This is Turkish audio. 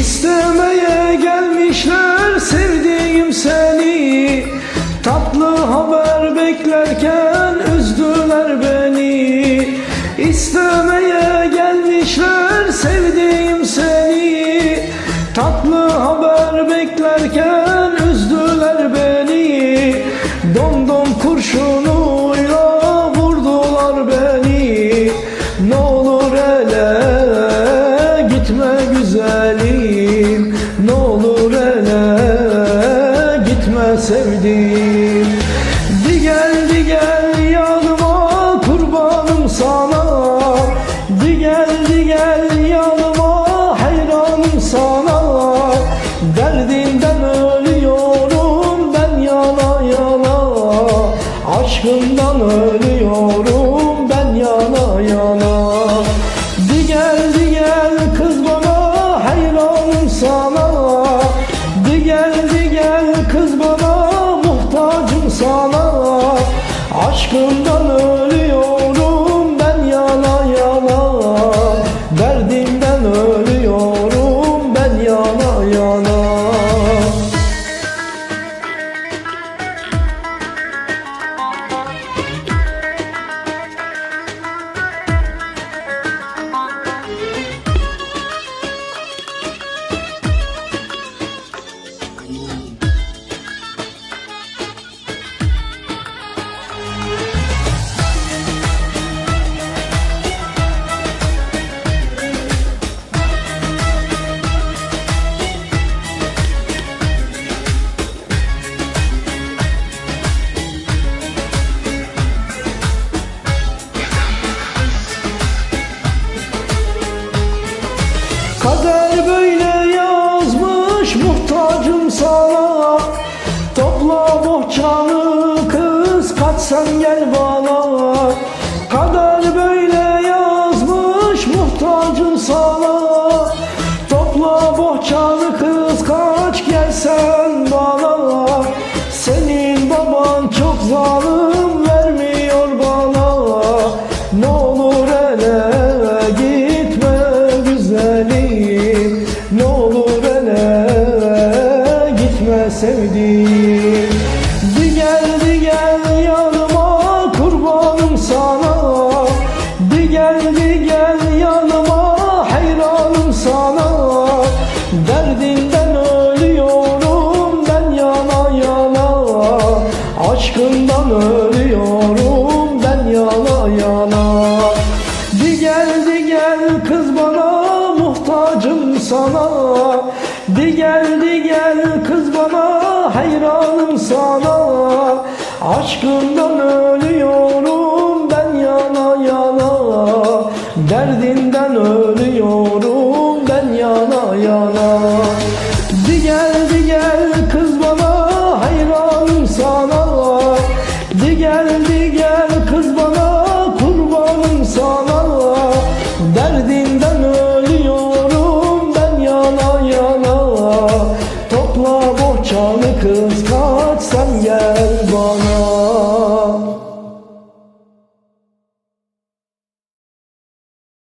İstemeye gelmişler sevdiğim seni. Tatlı haber beklerken üzdüler beni. İstemeye gelmişler sevdiğim seni. Tatlı haber beklerken sana. Di gel di gel yanıma hayranım sana. Derdinden ölüyorum ben yana yana. Aşkından ölüyorum ben yana yana. Di gel di gel kız bana hayranım sana. Di gel di gel kız bana muhtacım sana. Aşkından ölüyorum Derdimden ölüyorum Kader böyle yazmış muhtacım sana. Topla bohçanı kız kaç sen gel bana. Kader böyle yazmış muhtacım sana. Topla bohçanı kız kaç gel sen bana. Senin baban çok zalim sana Di gel di gel kız bana hayranım sana. Aşkından ölüyorum ben yana yana. Derdinden ölüyorum ben yana yana. Di gel di gel kız me close call